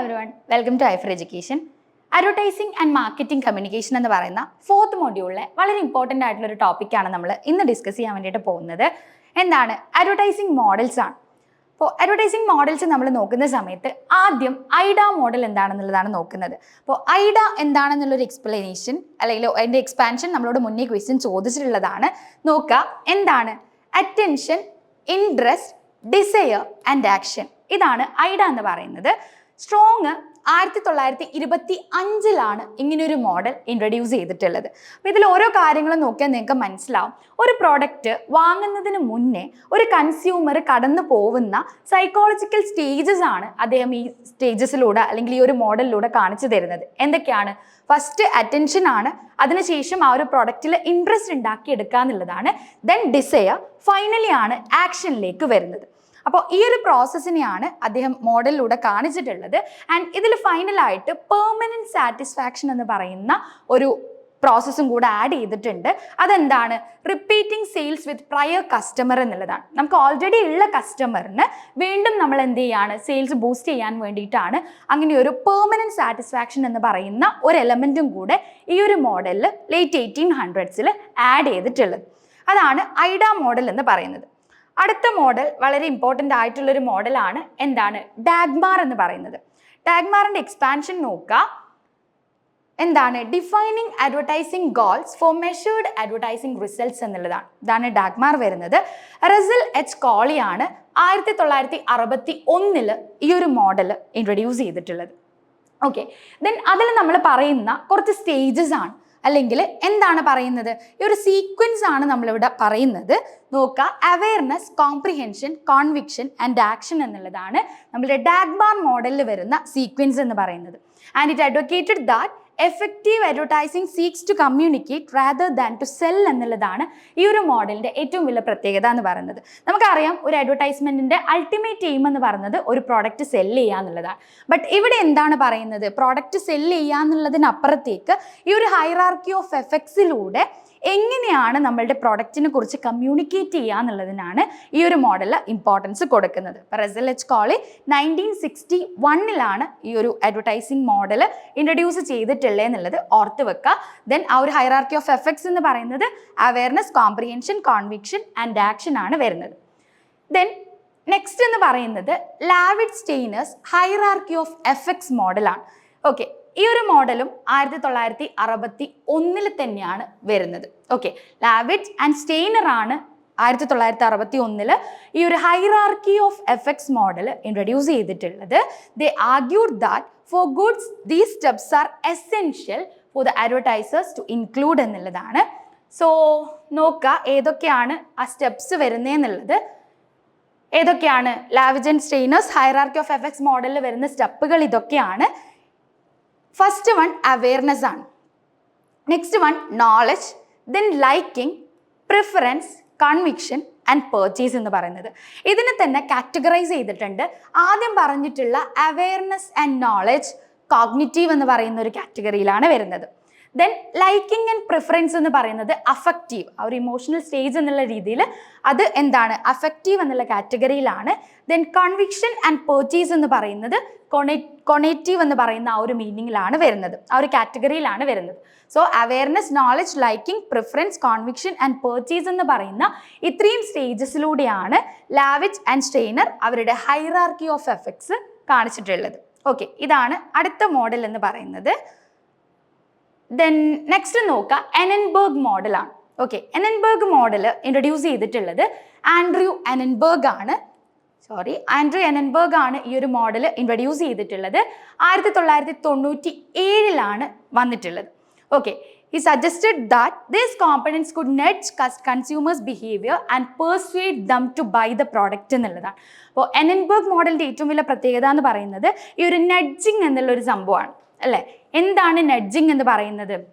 Every one welcome to ഐഫർ education advertising and marketing communication എന്ന് പറയുന്ന fourth മോഡ്യൂളിലെ വളരെ important ആയിട്ടുള്ള ഒരു ടോപ്പിക്കാണ് നമ്മൾ ഇന്ന് ഡിസ്കസ് ചെയ്യാൻ വേണ്ടിയിട്ട് പോകുന്നത്. എന്താണ്? അഡ്വർടൈസിംഗ് മോഡൽസ് ആണ്. അപ്പോൾ അഡ്വർടൈസിംഗ് മോഡൽസ് നമ്മൾ നോക്കുന്ന സമയത്ത് ആദ്യം ഐഡ മോഡൽ എന്താണെന്നുള്ളതാണ് നോക്കുന്നത്. അപ്പോൾ ഐഡ എന്താണെന്നുള്ളൊരു എക്സ്പ്ലനേഷൻ അല്ലെങ്കിൽ അതിന്റെ എക്സ്പാൻഷൻ നമ്മളോട് മുന്നേ ക്വസ്റ്റ്യൻ ചോദിച്ചിട്ടുള്ളതാണ്. നോക്കുക എന്താണ്? Attention interest desire and action ഇതാണ് ഐഡ എന്ന് പറയുന്നത്. സ്ട്രോങ് ആയിരത്തി തൊള്ളായിരത്തി ഇരുപത്തി അഞ്ചിലാണ് ഇങ്ങനൊരു മോഡൽ ഇൻട്രൊഡ്യൂസ് ചെയ്തിട്ടുള്ളത്. അപ്പോൾ ഇതിൽ ഓരോ കാര്യങ്ങളും നോക്കിയാൽ നിങ്ങൾക്ക് മനസ്സിലാവും. ഒരു പ്രോഡക്റ്റ് വാങ്ങുന്നതിന് മുന്നേ ഒരു കൺസ്യൂമർ കടന്നു പോകുന്ന സൈക്കോളജിക്കൽ സ്റ്റേജസ് ആണ് അദ്ദേഹം ഈ സ്റ്റേജസിലൂടെ അല്ലെങ്കിൽ ഈ ഒരു മോഡലിലൂടെ കാണിച്ചു തരുന്നത്. എന്തൊക്കെയാണ്? ഫസ്റ്റ് അറ്റൻഷൻ ആണ്. അതിനുശേഷം ആ ഒരു പ്രോഡക്റ്റിൽ ഇൻട്രസ്റ്റ് ഉണ്ടാക്കിയെടുക്കുക എന്നുള്ളതാണ് ദെൻ ഡിസയർ ഫൈനലി ആണ് ആക്ഷനിലേക്ക് വരുന്നത്. അപ്പോൾ ഈ ഒരു പ്രോസസ്സിനെയാണ് അദ്ദേഹം മോഡലിലൂടെ കാണിച്ചിട്ടുള്ളത്. ആൻഡ് ഇതിൽ ഫൈനലായിട്ട് പെർമനന്റ് സാറ്റിസ്ഫാക്ഷൻ എന്ന് പറയുന്ന ഒരു പ്രോസസ്സും കൂടെ ആഡ് ചെയ്തിട്ടുണ്ട്. അതെന്താണ്? Repeating sales with prior customer എന്നുള്ളതാണ്. നമുക്ക് ഓൾറെഡി ഉള്ള കസ്റ്റമറിന് വീണ്ടും നമ്മൾ എന്ത് ചെയ്യാണ്? സെയിൽസ് ബൂസ്റ്റ് ചെയ്യാൻ വേണ്ടിയിട്ടാണ് അങ്ങനെ ഒരു പെർമനന്റ് സാറ്റിസ്ഫാക്ഷൻ എന്ന് പറയുന്ന ഒരു എലമെന്റും കൂടെ ഈ ഒരു മോഡലിൽ ലേറ്റ് എയ്റ്റീൻ ഹൺഡ്രഡ്സിൽ ആഡ് ചെയ്തിട്ടുള്ളത്. അതാണ് ഐഡ മോഡൽ എന്ന് പറയുന്നത്. അടുത്ത മോഡൽ വളരെ ഇമ്പോർട്ടന്റ് ആയിട്ടുള്ളൊരു മോഡലാണ് എന്താണ്? ഡാഗ്മാർ എന്ന് പറയുന്നത്. ഡാഗ്മാറിന്റെ എക്സ്പാൻഷൻ നോക്കുക എന്താണ്? Defining advertising goals for measured advertising results എന്നുള്ളതാണ്. ഇതാണ് ഡാഗ്മാർ വരുന്നത്. റിസൽ എച്ച് കോളിയാണ് ആയിരത്തി തൊള്ളായിരത്തി അറുപത്തി ഒന്നിൽ ഈ ഒരു മോഡൽ ഇൻട്രൊഡ്യൂസ് ചെയ്തിട്ടുള്ളത്. ഓക്കെ ദെൻ അതിൽ നമ്മൾ പറയുന്ന കുറച്ച് സ്റ്റേജസ് ആണ്. അല്ലെങ്കിൽ എന്താണ് പറയുന്നത്? ഈ ഒരു സീക്വൻസ് ആണ് നമ്മളിവിടെ പറയുന്നത്. നോക്കുക awareness comprehension conviction and action എന്നുള്ളതാണ് നമ്മളുടെ ഡാഗ്ബാർ മോഡലിൽ വരുന്ന സീക്വൻസ് എന്ന് പറയുന്നത്. And it advocated that effective advertising seeks to communicate rather than to sell എന്നുള്ളതാണ് ഈ ഒരു മോഡലിന്റെ ഏറ്റവും വലിയ പ്രത്യേകത എന്ന് പറയുന്നത്. നമുക്കറിയാം ഒരു അഡ്വർടൈസ്മെന്റിന്റെ അൾട്ടിമേറ്റ് എയിം എന്ന് പറയുന്നത് ഒരു പ്രോഡക്റ്റ് സെൽ ചെയ്യുക എന്നുള്ളതാണ്. ബട്ട് ഇവിടെ എന്താണ് പറയുന്നത്? പ്രോഡക്റ്റ് സെൽ ചെയ്യുക എന്നുള്ളതിനപ്പുറത്തേക്ക് ഈ ഒരു ഹൈറാർക്കി ഓഫ് എഫക്ട്സിലൂടെ എങ്ങനെയാണ് നമ്മളുടെ പ്രൊഡക്റ്റിനെ കുറിച്ച് കമ്മ്യൂണിക്കേറ്റ് ചെയ്യുക എന്നുള്ളതിനാണ് ഈ ഒരു മോഡലിൽ ഇമ്പോർട്ടൻസ് കൊടുക്കുന്നത്. Russell H Colley nineteen sixty വണ്ണിലാണ് ഈ ഒരു അഡ്വർടൈസിങ് മോഡൽ ഇൻട്രൊഡ്യൂസ് ചെയ്തിട്ടുള്ളത് എന്നുള്ളത് ഓർത്ത് വെക്കുക. ദെൻ ആ ഒരു ഹൈറാർക്കി ഓഫ് എഫക്ട്സ് എന്ന് പറയുന്നത് awareness comprehension conviction and action ആണ് വരുന്നത്. ദെൻ നെക്സ്റ്റ് എന്ന് പറയുന്നത് Lavidge Steiner's hierarchy of effects മോഡലാണ് ഓക്കെ ഈ ഒരു മോഡലും ആയിരത്തി തൊള്ളായിരത്തി അറുപത്തി ഒന്നിൽ തന്നെയാണ് വരുന്നത്. ഓക്കെ ലാവിറ്റ് ആൻഡ് സ്റ്റെയിനർ ആണ് ആയിരത്തി തൊള്ളായിരത്തി അറുപത്തി ഒന്നിൽ ഈ ഒരു hierarchy of effects model introduce ചെയ്തിട്ടുള്ളത്. They argued that for goods these steps are essential for the advertisers to include എന്നുള്ളതാണ്. സോ നോക്കുക ഏതൊക്കെയാണ് ആ സ്റ്റെപ്സ് വരുന്നതെന്നുള്ളത് ഏതൊക്കെയാണ് Lavidge and Steiner's hierarchy of effects മോഡലിൽ വരുന്ന സ്റ്റെപ്പുകൾ ഇതൊക്കെയാണ്. ഫസ്റ്റ് വൺ അവെയർനെസ് ആണ്. Next one knowledge then liking preference conviction and purchase എന്ന് പറയുന്നത്. ഇതിനെ തന്നെ കാറ്റഗറൈസ് ചെയ്തിട്ടുണ്ട്. ആദ്യം പറഞ്ഞിട്ടുള്ള അവെയർനെസ് ആൻഡ് നോളജ് കോഗ്നിറ്റീവ് എന്ന് പറയുന്ന ഒരു കാറ്റഗറിയിലാണ് വരുന്നത്. ദെൻ ലൈക്കിംഗ് ആൻഡ് പ്രിഫറൻസ് എന്ന് പറയുന്നത് അഫക്റ്റീവ് ആ ഒരു ഇമോഷണൽ സ്റ്റേജ് എന്നുള്ള രീതിയിൽ അത് എന്താണ്? അഫക്റ്റീവ് എന്നുള്ള കാറ്റഗറിയിലാണ് ദെൻ കൺവിക്ഷൻ ആൻഡ് പേർച്ചേസ് എന്ന് പറയുന്നത് കൊണേ കൊണേറ്റീവ് എന്ന് പറയുന്ന ആ ഒരു മീനിങ്ങിലാണ് വരുന്നത്. ആ ഒരു കാറ്റഗറിയിലാണ് വരുന്നത്. So awareness knowledge liking preference conviction and purchase എന്ന് പറയുന്ന ഇത്രയും സ്റ്റേജസിലൂടെയാണ് ലാവിച്ച് ആൻഡ് സ്റ്റെയ്നർ അവരുടെ ഹൈറാർക്കി ഓഫ് എഫക്ട്സ് കാണിച്ചിട്ടുള്ളത്. ഓക്കെ ഇതാണ് അടുത്ത മോഡൽ എന്ന് പറയുന്നത്. ദെൻ നെക്സ്റ്റ് നോക്കുക എനൻബർഗ് മോഡലാണ് ഓക്കെ എനൻബർഗ് മോഡൽ ഇൻട്രൊഡ്യൂസ് ചെയ്തിട്ടുള്ളത് ആൻഡ്രൂ എനൻബർഗ് ആണ്. സോറി ആൻഡ്രൂ എനൻബർഗ് ആണ് ഈ ഒരു മോഡൽ ഇൻട്രൊഡ്യൂസ് ചെയ്തിട്ടുള്ളത്. ആയിരത്തി തൊള്ളായിരത്തി തൊണ്ണൂറ്റി ഏഴിലാണ് വന്നിട്ടുള്ളത് okay he suggested that these components could net consumers behaviour and persuade them to buy the product എന്നുള്ളതാണ്. അപ്പോൾ എനൻബർഗ് മോഡലിന്റെ ഏറ്റവും വലിയ പ്രത്യേകത എന്ന് പറയുന്നത് ഈ ഒരു നഡ്ജിങ് എന്നുള്ളൊരു സംഭവമാണ്. അല്ലേ? എന്താണ് നഡ്ജിങ് എന്ന് പറയുന്നത്?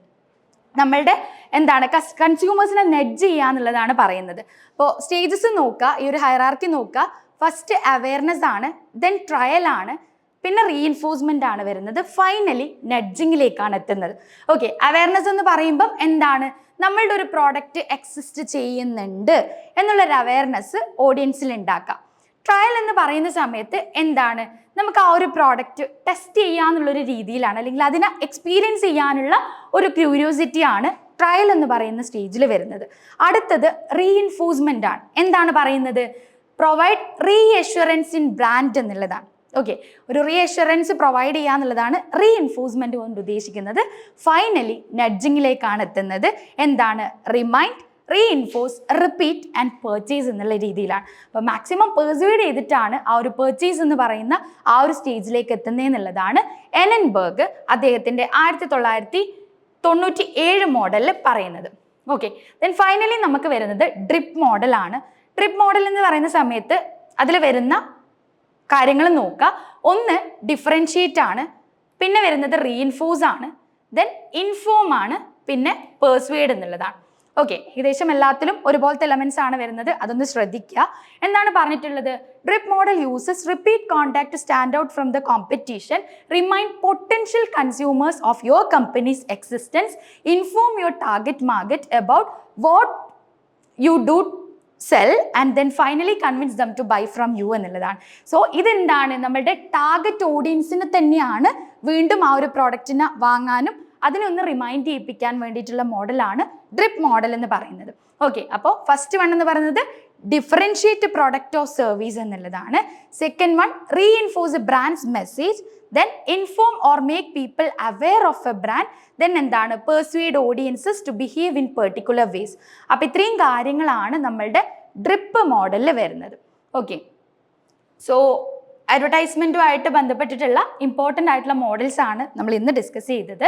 നമ്മളുടെ എന്താണ് കൺസ്യൂമേഴ്സിനെ നെഡ്ജ് ചെയ്യുക എന്നുള്ളതാണ് പറയുന്നത്. അപ്പോൾ സ്റ്റേജസ് നോക്കുക ഈ ഒരു ഹയറാർക്കി നോക്കുക. ഫസ്റ്റ് അവയർനെസ് ആണ് ദെൻ ട്രയൽ ആണ് പിന്നെ റീഇൻഫോഴ്സ്മെന്റ് ആണ് വരുന്നത്. ഫൈനലി നഡ്ജിങ്ങിലേക്കാണ് എത്തുന്നത്. ഓക്കെ അവയർനെസ് എന്ന് പറയുമ്പം എന്താണ്? നമ്മളുടെ ഒരു പ്രോഡക്റ്റ് എക്സിസ്റ്റ് ചെയ്യുന്നുണ്ട്. എന്നുള്ളൊരു അവയർനെസ് ഓഡിയൻസിൽ ഉണ്ടാക്കാം. ട്രയൽ എന്ന് പറയുന്ന സമയത്ത് എന്താണ്? നമുക്ക് ആ ഒരു പ്രോഡക്റ്റ് ടെസ്റ്റ് ചെയ്യാന്നുള്ളൊരു രീതിയിലാണ്. അല്ലെങ്കിൽ അതിനെ എക്സ്പീരിയൻസ് ചെയ്യാനുള്ള ഒരു ക്യൂരിയോസിറ്റി ആണ് ട്രയൽ എന്ന് പറയുന്ന സ്റ്റേജിൽ വരുന്നത്. അടുത്തത് റീഇൻഫോഴ്സ്മെന്റ് ആണ്. എന്താണ് പറയുന്നത്? പ്രൊവൈഡ് റീഅഷുറൻസ് ഇൻ ബ്രാൻഡ് എന്നുള്ളതാണ്. ഓക്കെ ഒരു റീഅഷുറൻസ് പ്രൊവൈഡ് ചെയ്യുക എന്നുള്ളതാണ് റീഇൻഫോഴ്സ്മെന്റ് കൊണ്ട് ഉദ്ദേശിക്കുന്നത്. ഫൈനലി നഡ്ജിങ്ങിലേക്കാണ് എത്തുന്നത്. എന്താണ്? Remind reinforce repeat and purchase എന്നുള്ള രീതിയിലാണ്. അപ്പോൾ മാക്സിമം പെർസ്യൂഡ് ചെയ്തിട്ടാണ് ആ ഒരു പെർച്ചേസ് എന്ന് പറയുന്ന ആ ഒരു സ്റ്റേജിലേക്ക് എത്തുന്നതെന്നുള്ളതാണ് എനൻബർഗ് അദ്ദേഹത്തിന്റെ ആയിരത്തി തൊള്ളായിരത്തി തൊണ്ണൂറ്റി ഏഴ് മോഡലിൽ പറയുന്നത്. ഓക്കെ ദെൻ ഫൈനലി നമുക്ക് വരുന്നത് ഡ്രിപ്പ് മോഡലാണ് ഡ്രിപ്പ് മോഡൽ എന്ന് പറയുന്ന സമയത്ത് അതിൽ വരുന്ന കാര്യങ്ങൾ നോക്കുക. ഒന്ന് ഡിഫറൻഷിയേറ്റ് ആണ്. പിന്നെ വരുന്നത് റീഇൻഫോഴ്സ് ആണ്. ദെൻ ഇൻഫോം ആണ്. പിന്നെ പേഴ്സ്വേഡ് എന്നുള്ളതാണ്. ഓക്കെ ഏകദേശം എല്ലാത്തിലും ഒരുപോലത്തെ എലമെന്റ്സ് ആണ് വരുന്നത്. അതൊന്ന് ശ്രദ്ധിക്കുക. എന്താണ് പറഞ്ഞിട്ടുള്ളത്? Drip model uses repeat contact stand out from the competition remind potential consumers of your company's existence inform your target market about what you do sell and then finally convince them to buy from you എന്നുള്ളതാണ്. So ഇതെന്താണ്? നമ്മുടെ target ഓഡിയൻസിന് തന്നെയാണ് വീണ്ടും ആ ഒരു പ്രോഡക്റ്റിനെ വാങ്ങാനും അതിനൊന്ന് റിമൈൻഡ് ചെയ്യിപ്പിക്കാൻ വേണ്ടിയിട്ടുള്ള മോഡലാണ് ഡ്രിപ്പ് മോഡൽ എന്ന് പറയുന്നത്. ഓക്കെ അപ്പോൾ ഫസ്റ്റ് വൺ എന്ന് പറയുന്നത് ഡിഫറൻഷിയേറ്റ് പ്രോഡക്റ്റ് ഓഫ് സർവീസ് എന്നുള്ളതാണ്. Second one reinforce brand's message then inform or make people aware of a brand then എന്താണ്? Persuade audiences to behave in particular ways അപ്പോൾ ഇത്രയും കാര്യങ്ങളാണ് നമ്മളുടെ ഡ്രിപ്പ് മോഡലിൽ വരുന്നത്. ഓക്കെ സോ അഡ്വർടൈസ്മെന്റുമായിട്ട് ബന്ധപ്പെട്ടിട്ടുള്ള ഇമ്പോർട്ടന്റ് ആയിട്ടുള്ള മോഡൽസ് ആണ് നമ്മൾ ഇന്ന് ഡിസ്കസ് ചെയ്തത്.